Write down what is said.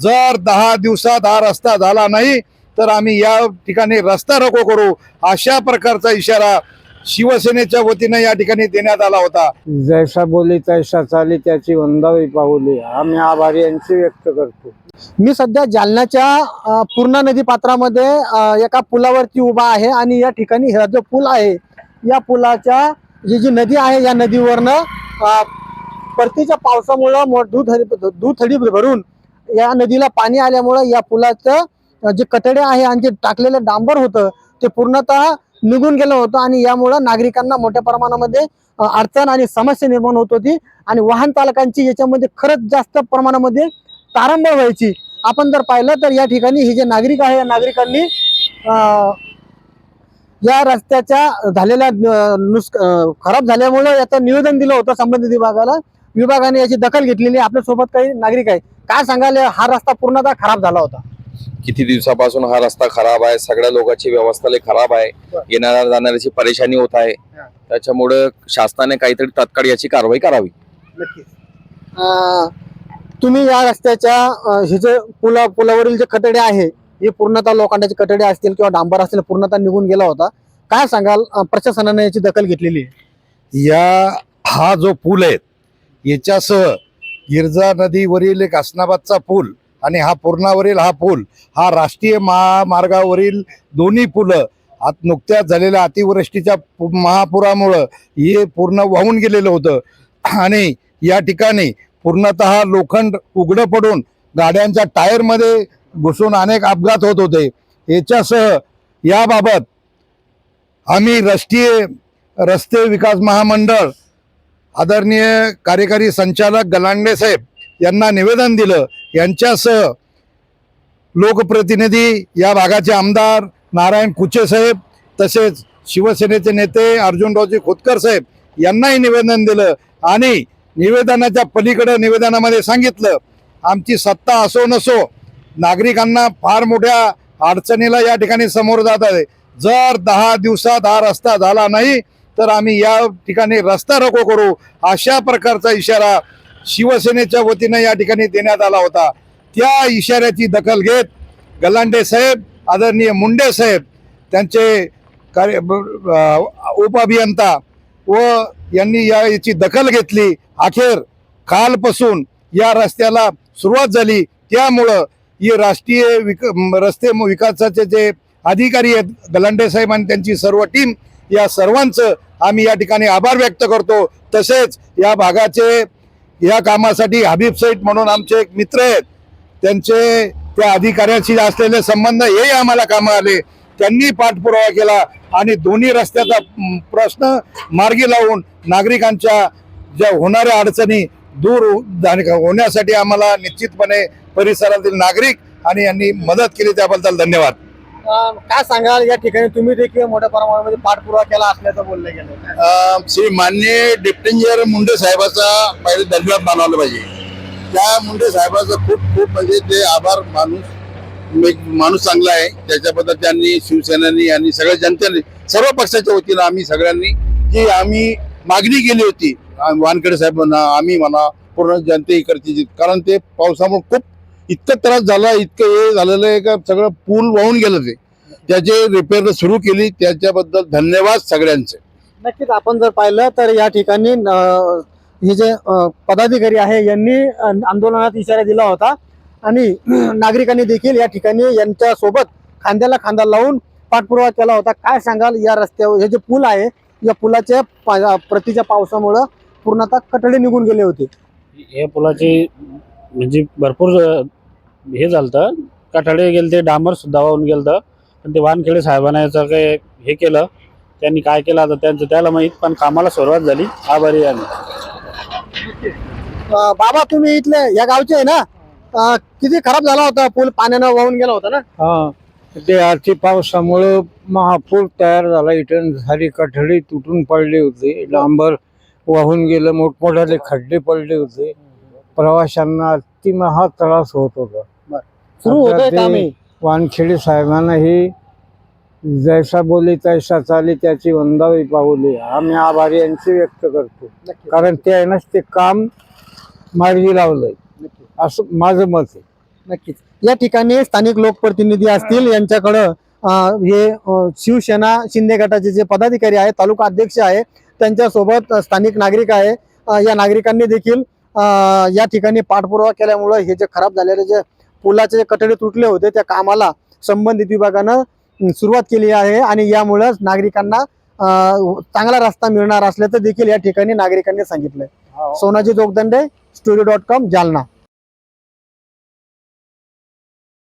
जर दहा दिवसात हा रस्ता झाला नाही तर आम्ही या ठिकाणी रस्ता रोको करू. अशा प्रकारचा इशारा शिवसेनेच्या वतीने या ठिकाणी देण्यात आला होता. जैसा बोली तैसा चाली त्याची वंदावी पाऊली. आम्ही आभारी यांची व्यक्त करतो. मी सध्या जालन्याच्या पूर्णा नदी पात्रामध्ये एका पुलावरती उभा आहे आणि या ठिकाणी हा जो पूल आहे या पुलाच्या ही जी नदी आहे या नदीवरनं परतीच्या पावसामुळं दुथडी दुथडी भरून या नदीला पाणी आल्यामुळं या पुलाचं जे कटडे आहे आणि जे टाकलेलं डांबर होतं ते पूर्णतः निघून गेलं होतं आणि यामुळं नागरिकांना मोठ्या प्रमाणामध्ये अडचण आणि समस्या निर्माण होत होती. आणि वाहन चालकांची याच्यामध्ये खरंच जास्त प्रमाणामध्ये तारंबळ व्हायची. आपण जर पाहिलं तर या ठिकाणी हे जे नागरिक आहे या नागरिकांनी या रस्त्याच्या झालेल्या नुस खराब झाल्यामुळं याचं निवेदन दिलं होतं संबंधित विभागाला. विभागाने याची दखल घेतलेली आहे. आपल्यासोबत काही नागरिक आहे. काय सांगाल? हा रस्ता पूर्णतः खराब झाला होता. किती दिवसापासून हा रस्ता खराब आहे? सगळ्या लोकांची व्यवस्था लय खराब आहे. येणाऱ्या जाणाऱ्याची परेशानी होत आहे. त्याच्यामुळे शासनाने काहीतरी तात्काळ याची कारवाई करावी. तुम्ही या रस्त्याच्या हे जे पुला पुलावरील जे कटडे आहे हे पूर्णतः लोखंडाचे कटडे असतील किंवा डांबर असतील पूर्णतः निघून गेला होता. काय सांगाल? प्रशासनाने याची दखल घेतलेली आहे. या हा जो पूल आहे याच्यासह गिरजा नदीवरील एक असनाबादचा पूल आणि हा पूर्णावरील हा पूल हा राष्ट्रीय महामार्गावरील दोन्ही पुलं आत नुकत्याच झालेल्या अतिवृष्टीच्या पु- महापुरामुळं हे पूर्ण वाहून गेलेलं होतं. आणि या ठिकाणी पूर्णतः लोखंड उघडं पडून गाड्यांच्या टायरमध्ये घुसून अनेक अपघात होत होते. याच्यासह याबाबत आम्ही राष्ट्रीय रस्ते विकास महामंडळ आदरणीय कार्यकारी संचालक गलांडे साहेब यांना निवेदन दिलं. यांच्यासह लोकप्रतिनिधी या भागाचे आमदार नारायण कुचे साहेब तसेच शिवसेनेचे नेते अर्जुनरावजी खोतकर साहेब यांनाही निवेदन दिलं आणि निवेदनाच्या पलीकडे निवेदनामध्ये सांगितलं आमची सत्ता असो नसो नागरिकांना फार मोठ्या अडचणीला या ठिकाणी समोर जात आहे. जर दहा दिवसात हा रस्ता झाला नाही तर आम्ही या ठिकाणी रस्ता रोको करू अशा प्रकारचा इशारा शिवसेनेच्या वतीनं या ठिकाणी देण्यात आला होता. त्या इशाऱ्याची दखल घेत गलांडे साहेब आदरणीय मुंडे साहेब त्यांचे कार्य उपअभियंता व यांनी या याची दखल घेतली. अखेर कालपासून या रस्त्याला सुरुवात झाली. त्यामुळं ही राष्ट्रीय विक रस्ते विकासाचे जे अधिकारी आहेत गलांडे साहेब आणि त्यांची सर्व टीम या सर्वांचं आम्ही या ठिकाणी आभार व्यक्त करतो. तसेच या भागाचे या कामासाठी हबीब सईद म्हणून आमचे एक मित्र आहेत. त्यांचे त्या अधिकाऱ्याशी असलेले संबंध हेही आम्हाला कामं आले. त्यांनी पाठपुरावा केला आणि दोन्ही रस्त्याचा प्रश्न मार्गी लावून नागरिकांच्या ज्या होणाऱ्या अडचणी दूर हो, होण्यासाठी आम्हाला निश्चितपणे परिसरातील नागरिक आणि यांनी मदत केली त्याबद्दल धन्यवाद. काय सांगाल? या ठिकाणी तुम्ही देखील मोठ्या प्रमाणामध्ये पाठपुरावा केला असल्याचं बोललं गेलं. श्री मान्य डेप्टेंजर मुंडे साहेबाचा पहिले धन्यवाद मानावला पाहिजे. त्या मुंडे साहेबाचा खूप खूप म्हणजे ते आभार माणूस एक माणूस चांगला आहे. त्याच्याबद्दल त्यांनी शिवसेनेनी आणि सगळ्या जनतेने सर्व पक्षाच्या वतीनं आम्ही सगळ्यांनी जी आम्ही मागणी केली होती आम- वानखेडे साहेबांना आम्ही म्हणा पूर्ण जनते इकडची कारण ते पावसामुळे खूप इतकं त्रास झाला इतकं हे झालेलं आहे का सगळं पूल वाहून गेलं ते. त्याचे रिपेअर सुरू केली त्याच्याबद्दल धन्यवाद सगळ्यांचे. नक्कीच आपण जर पाहिलं तर या ठिकाणी हे जे पदाधिकारी आहे यांनी आंदोलनात इशारा दिला होता. आणि नागरिकांनी देखील या ठिकाणी यांच्या सोबत खांद्याला खांदा लावून पाठपुरावा केला होता. काय सांगाल या रस्त्यावर हे जे पूल आहे या पुलाच्या पा- प्रतीच्या पावसामुळं पूर्णतः कटडे निघून गेले होते. हे पुलाची म्हणजे भरपूर हे झालं कठाडे गेले ते डांबर सुद्धा वाहून गेलं पण ते वानखेडे साहेबांना याचं काय हे केलं. त्यांनी काय केलं आता त्यांचं त्याला माहीत पण कामाला सुरुवात झाली. आभारी आहे अं, बाबा तुम्ही इथले या गावचे आहे ना? अं, किती खराब झाला होता? पूल पाण्यानं वाहून गेला होता ना? हा. ते अति पावसामुळं महापूर तयार झाला. इथं झाली कठडी तुटून पडली होती. डांबर वाहून गेलं. मोठमोठाले खड्डे पडले होते. प्रवाशांना अति महा त्रास होत होता. सुरू होतंय काम. हे. वानखेडे साहेबांना ही जैसा बोली तैसा चाली त्याची वंदावी पाऊली. आम्ही आभारी यांची व्यक्त करतो. कारण ते आहे ना ते काम मार्गी लावलंय. असं माझं मत आहे. नक्कीच. या ठिकाणी स्थानिक लोकप्रतिनिधी असतील यांच्याकडं अं, हे अं, शिवसेना शिंदे गटाचे जे पदाधिकारी आहेत तालुका अध्यक्ष आहे त्यांच्यासोबत अं, स्थानिक नागरिक आहे. अं, या नागरिकांनी देखील अं, या ठिकाणी पाठपुरावा केल्यामुळं हे जे खराब झालेले जे पुलाचे जे कठडे तुटले होते त्या कामाला संबंधित विभागानं सुरुवात केली आहे आणि यामुळं नागरिकांना चांगला रस्ता मिळणार असल्याचं देखील या ठिकाणी नागरिकांनी सांगितलंय. Sonaji Jogdande studio dot com Jalna.